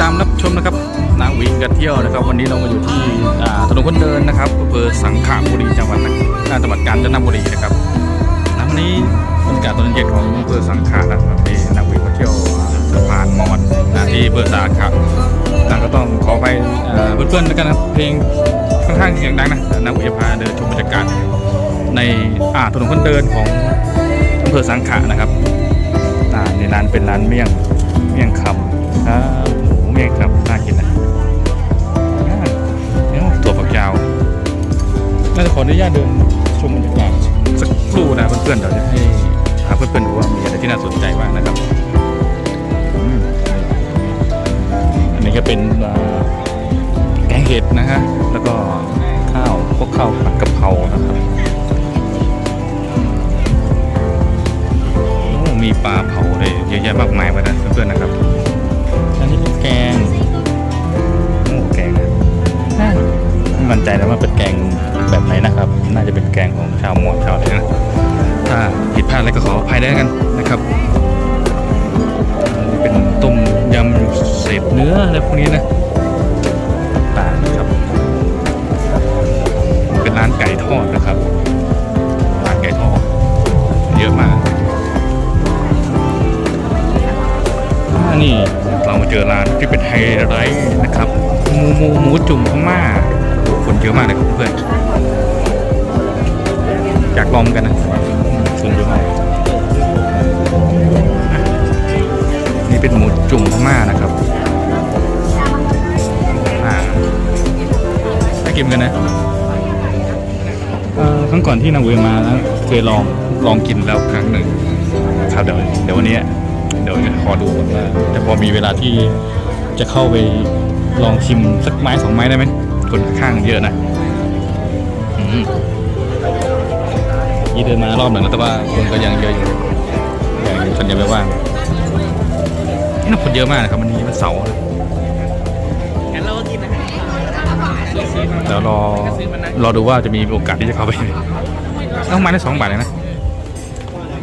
ตามรับชมนะครับนาวีกันเที่ยวนะครับ วันนี้เรามาอยู่ที่ถนนคนเดินนะครับอำเภอสังขาบุรีจังหวัดจังหวัดกาญจนบุรีนะครับน้ำนี้บรรยากาศตอนเย็นของอำเภอสังขะนะครับที่นักวิ่งมาเที่ยวสะพานมอญนะที่อำเภอสาขะนะก็ต้องขอไปเพื่อนๆแล้วกันนะครับเพลงค่อนข้างเสียงดังนะนักวิ่งพาเดินชมบรรยากาศในถนนคนเดินของอำเภอสังขะนะครับในร้านเป็นร้านเมี่ยงเมี่ยงคำครับ หมูเมี่ยงคำน่ากินนะอ่าเนี่ยถั่วฝักยาว น่าจะขออนุญาตเดินชมบรรยากาศสักครู่นะเพื่อนๆเดี๋ยวจะให้พาเพื่อนๆดูว่ามีอะไรที่น่าสนใจบ้างนะครับอืมอันนี้ก็เป็นอ่าแกงเห็ดนะฮะ แล้วก็ข้าวพวกข้าวผัดกะเพรานะครับโอ้มีปลาเผาเลยเยอะแยะมากมายไปนะเพื่อนๆนะครับ แบบไหนนะครับ น่าจะเป็นแกงของชาวมอญชาวอะไรนะถ้าผิดพลาดอะไรก็ขออภัยด้วยกันนะครับเป็นต้มยำเศษเนื้ออะไรพวกนี้นะต่างนะครับ เป็นร้านไก่ทอดนะครับร้านไก่ทอดเยอะมากอ่านี่เรามาเจอร้านที่เป็นไฮไลท์นะครับหมูหมูหมูจุ่มพม่าโอ้โหคนเยอะมากเลยครับเพื่อน อยากลองกันนะคนเยอะมากอะนี่เป็นหมูจุ่มพม่านะครับอ่ากินกันนะครั้งก่อนที่นาเวมานะเคยลองลองกินแล้วครั้งหนึ่งครับเดี๋ยวเดี๋ยววันนี้เดี๋ยวจะขอดูก่อนว่าจะพอมีเวลาที่จะเข้าไปลองชิมสักไม้สองไม้ได้ไหมคนข้างเยอะนะ ยี่เดินมารอบหนึ่งแล้วแต่ว่าคนก็ยังเยอะอยู่ยังคนยังไม่ว่างนี่นะคนเยอะมากนะครับวันนี้มันเสาร์นะงั้นเราก็กินอาหารเดี๋ยวรอรอดูว่าจะมีโอกาสที่จะเข้าไปต้องมาได้สองบาทเลยนะ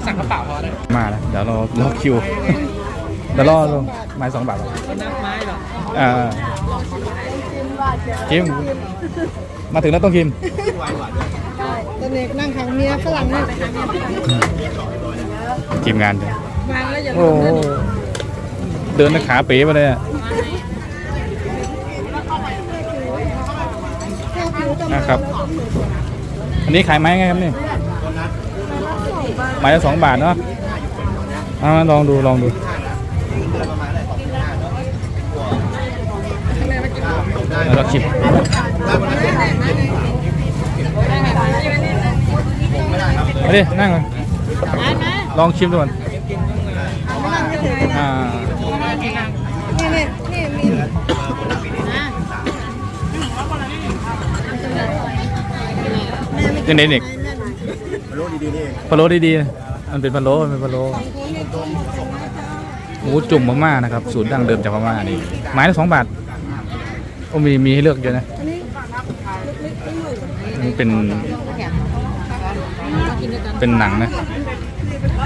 สั่งกระเป๋าพอได้มาแล้วเดี๋ยวรอรอคิวเดี๋ยวรอรอไม้สองบาทก่อนคนนับไม้หรออ่า คิม มาถึงแล้วต้องคิมตอนเด็กนั่งขังเมียฝรั่งเนี่ยทีมงานจ้ะมาแล้วอย่าโอ้ลืมโหเดินขาเป๋มาเลยอะแค่ผิวจะนะครับ อันนี้ขายไม้ไงครับนี่ไม้ละสองบาทเนาะเอามาลองดูลองดู แล้วเราชิมมาดินั่งก่อนลองชิมดูก่อนอ่านี่นี่นี่มียังไงเด็กพะโล้ดีๆนี่พะโล้ดีๆนะมันเป็นพะโล้มันเป็นพะโล้หมูจุ่มพม่านะครับ สูตรดั้งเดิมจากพม่านี่ไม้ละสองบาท โอ้มีมีให้เลือกเยอะนะมันเป็น เป็นหนังนะ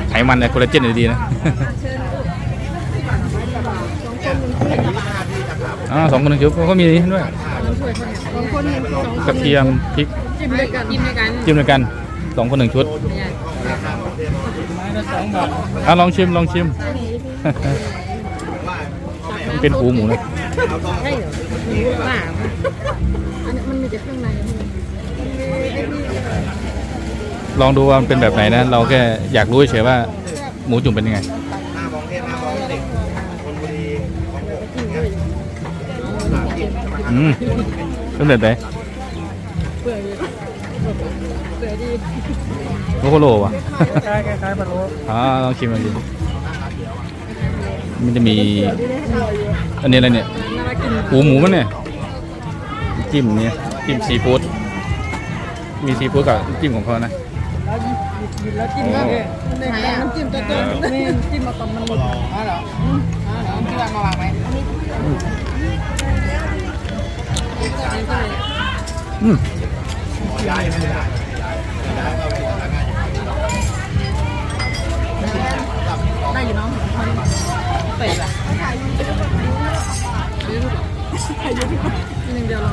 ไขมันไอโคลลาเจนดีๆนะอ่าสองคนหนึ่งคิวก็มีนี้ด้วย สองคนหนึ่งสองกระเทียมพริกจิ้มด้วยกันจิ้มด้วยกันจิ้มด้วยกันสองคนหนึ่งชุดไม้ละสองบาทอะลองชิมลองชิม มันเป็นหูหมูนะ ใช่เหรอบ้าอันนี้มันมีแต่เครื่องในลองดูว่ามันเป็นแบบไหนนะ เราแค่อยากรู้เฉยๆว่า หมูจุ่มเป็นยังไงอืมเป็นแบบไหนเปื่อยเปื่อยดีโลโคโลวะคล้ายคล้ายพะโล้อ๋อลองชิมลองชิมมันจะมี อันนี้อะไรเนี่ยหูหมูมันเนี่ยจิ้มเนี่ยจิ้มซีฟู้ดมีซีฟู้ดกับจิ้มของเขานะแล้วจิ้มก็ในน้ำจิ้มตัวตัวนี่จิ้มมาตอนมันหมดอ๋อเหรออ๋อเหรอที่วางมาวางไหมอืมได้อยู่น้อง เตะแบบถ่ายรูปหนึ่งเดียวเรา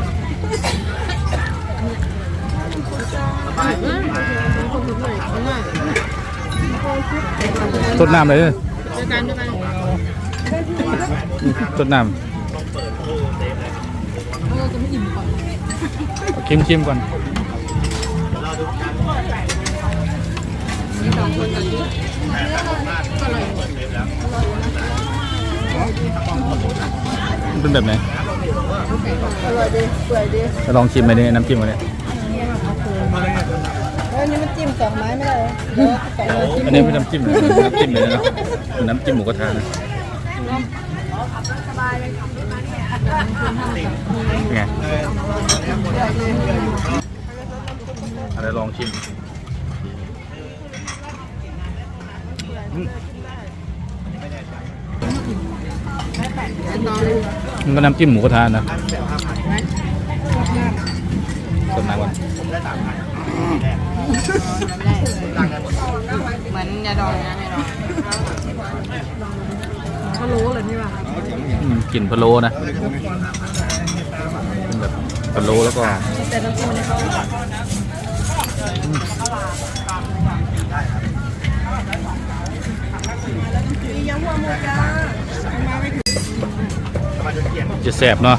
ตดน้ำเลยด้วยกันด้วยกันตดน้ำคิมคิมก่อนนี่สองคนกันด้วยอร่อยอร่อย มันเป็นแบบไหนอร่อยดีสวยดีจะลองชิมไหมเนี่ยน้ำจิ้มอันเนี้ยเออนี่มันจิ้มสองไม้ไม่ได้เหรอเออสองไม้จิ้มอันนี้ไม่น้ำจิ้มเลยน้ำจิ้มเลยนะเป็นน้ำจิ้มหมูกระทะนะเป็นไงอะไรลองชิมอื มันก็น้ำจิ้มหมูกระทะนะต้มน้ำก่อนเหมือนยาดองนะยาดองเขารู้เลยนี่ป่ะกลิ่นพะโล้นะเป็นแบบพะโล้แล้วก็แต่น้ำจิ้มเนี่ยเขาจ จะแสบเนาะ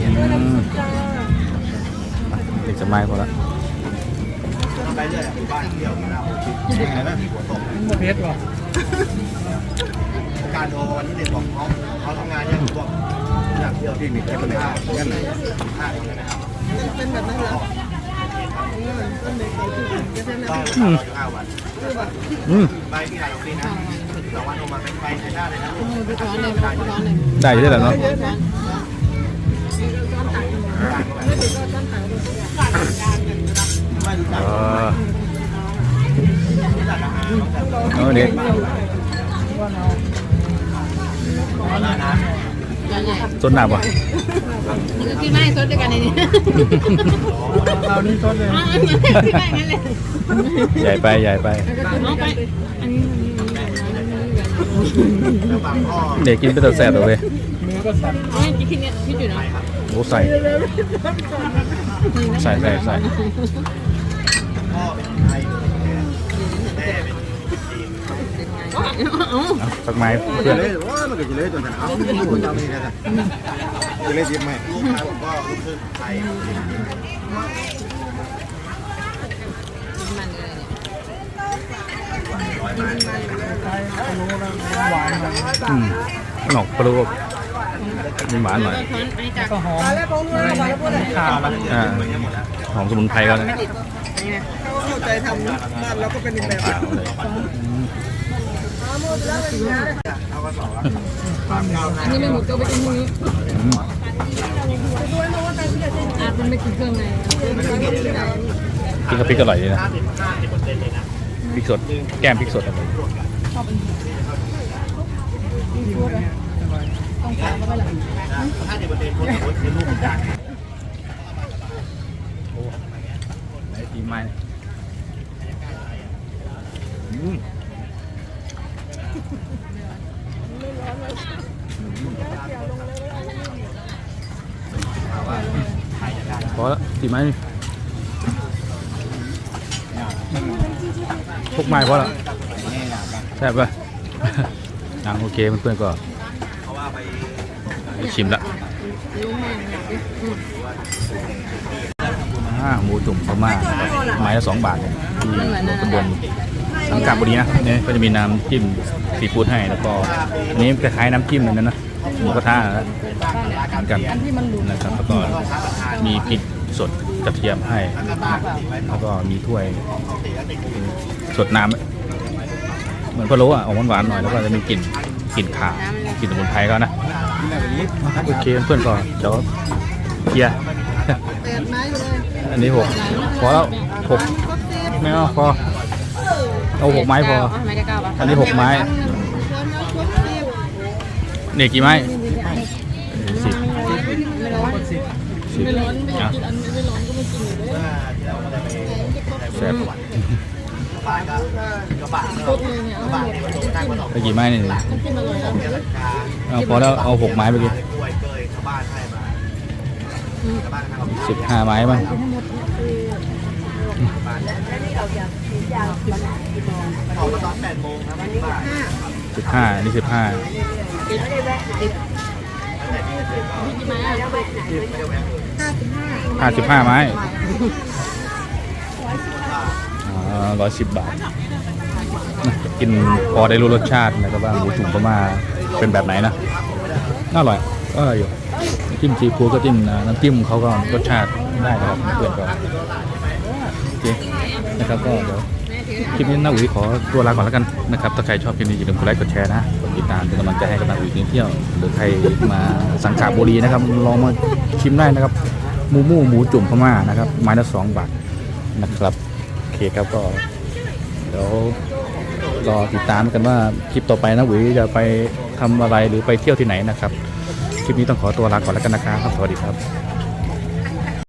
อืมเด็กจะไม้พอแล้วเพชรว่ะการโทรวันที่เด็กบอกเขาเขาทำงานยังพวกอยากเที่ยวที่มีแค่คนเดียวงั้นไหนเป็นแบบนั้นเหรอต้นเด็กเขาอจะเป็นแบบอืมห้าวันอืมไปที่ไหนโอเคนะสองนโทรม ไปใช้ได้เลยนะมือร้อนเลยร้อนเลยได้ใช่ไหมเนาะร้อนเออเออเด็กใหญ่ต้นหนาป่ะนี่ก็กินไม่ซดด้วยกันในนี้เรานี่ต้นเลยกินไม่งั้นเลยใหญ่ไปใหญ่ไปเอาไปอันนี้แล้วบางพ่อ เด็กกินไปแต่แสบเลยเว้ยมือก็สั่นไม่กินเนี่ยพี่จุ๋ยนะโอ้ใส่ใส่ใส่ใส่พ่อเป็นไทยแม่เป็นเอาเอาสักไม้เพื่อนเลยว่ามันก็จะเลยจนถึงเอาคุณจำนี่นะจะเลยยิ้มไหมลูกชายผมก็ลูกครึ่งไทยมันเลยเนี่ย คล้ายๆรู้แล้วหวานหน่อยอืมหนอกปลาลูกมีหวานหน่อยช้อนไอ้จากก็หอมขาละอ่าหอมสมุนไพรก็นะเข้าใจทำบ้านเราก็เป็นอีกแบบเปล่าเลยอืมอันนี้ไม่หมดก็ไปกินพรุ่งนี้อืมอาจมันไม่กินเครื่องในพริกกับพริกอร่อยดีนะพริกสดแก้มพริกสดอร่ อยต้องฝากก็ไปละถ้าเด็กประเทศคนคนคือลูกจากโอ้ไหนทีมไม้อืมพอแล้วทีมไม้นี่พวกไม้พอแล้ว แซ่ป่ะอะโอเคเพื่อนๆก็เพราะว่าไปชิมละรู้แม่อ่าหมูจุ่มพม่าไม้ละสองบาทเนี่ยที่ตำบลสังกัดบุรีนะเนี่ยก็จะมีน้ำจิ้มซีฟู้ดให้แล้วก็อันนี้คล้ายๆน้ำจิ้มเหมือนกันนะหมูกระทะนะเหมือนกันนะครับแล้วก็มีพริกสดกระเทียมให้ แล้วก็มีถ้วยสดน้ำ เหมือนพะโล้อะออกหวานๆหน่อยแล้วก็จะมีกลิ่นกลิ่นขากลิ่นสมุนไพรก็นะโอเคเพื่อนๆก็เดี๋ยวเคลียร์เปิดไม้อยู่เลยอันนี้หกพอแล้วหกไม่เอาพอเอาหกไม้พอทำไมจะเก้าป่ะอันนี้หกไม้เนี่ยกี่ไม้เออสิบไม่ร้อนสิบ ไม่ร้อนไม่อยากอะกินอันไม่ร้อนก็ไม่กินอยู่เลยแซ่บบ้านก็กระบะพวกเลยเนี่ยเอาหมดนั่งมาสองไปกี่ไม้นี่น้ำจิ้มอร่อยนะเอาพอแล้วเอาหกไม้ไปกินป่วยเกยชาวบ้านให้มาชาวบ้านให้มาสิบห้าไม้บ้างบ้านออกมาตอนแปดโมงครับบ่ายสิบห้านี่สิบห้าห้าสิบห้าไม้ ร้อยสิบบาทนะกินพอได้รู้รสชาตินะครับว่าหมูจุ่มพม่าเป็นแบบไหนนะน่าอร่อยก็อร่อยอยู่จิ้มซีฟู้ดก็จิ้มน้ำจิ้มเขาก็รสชาติได้นะครับเพื่อนก็โอเคนะครับก็เดี๋ยวคลิปนี้น้าอุ๋ยขอตัวลาก่อนแล้วกันนะครับ ถ้าใครชอบคลิปนี้อย่าลืมกดไลค์กดแชร์นะกดติดตามเป็นกำลังใจให้กับน้าอุ๋ยเที่ยวหรือใครมาสังขบุรีนะครับลองมาชิมได้นะครับหมูหมูหมูจุ่มพม่านะครับไม้ละสองบาทนะครับ เคครับก็เดี๋ยวรอติดตามกันว่าคลิปต่อไปนะหวีจะไปทำอะไรหรือไปเที่ยวที่ไหนนะครับ คลิปนี้ต้องขอตัวลาก่อนแล้วกันนะครับ สวัสดีครับ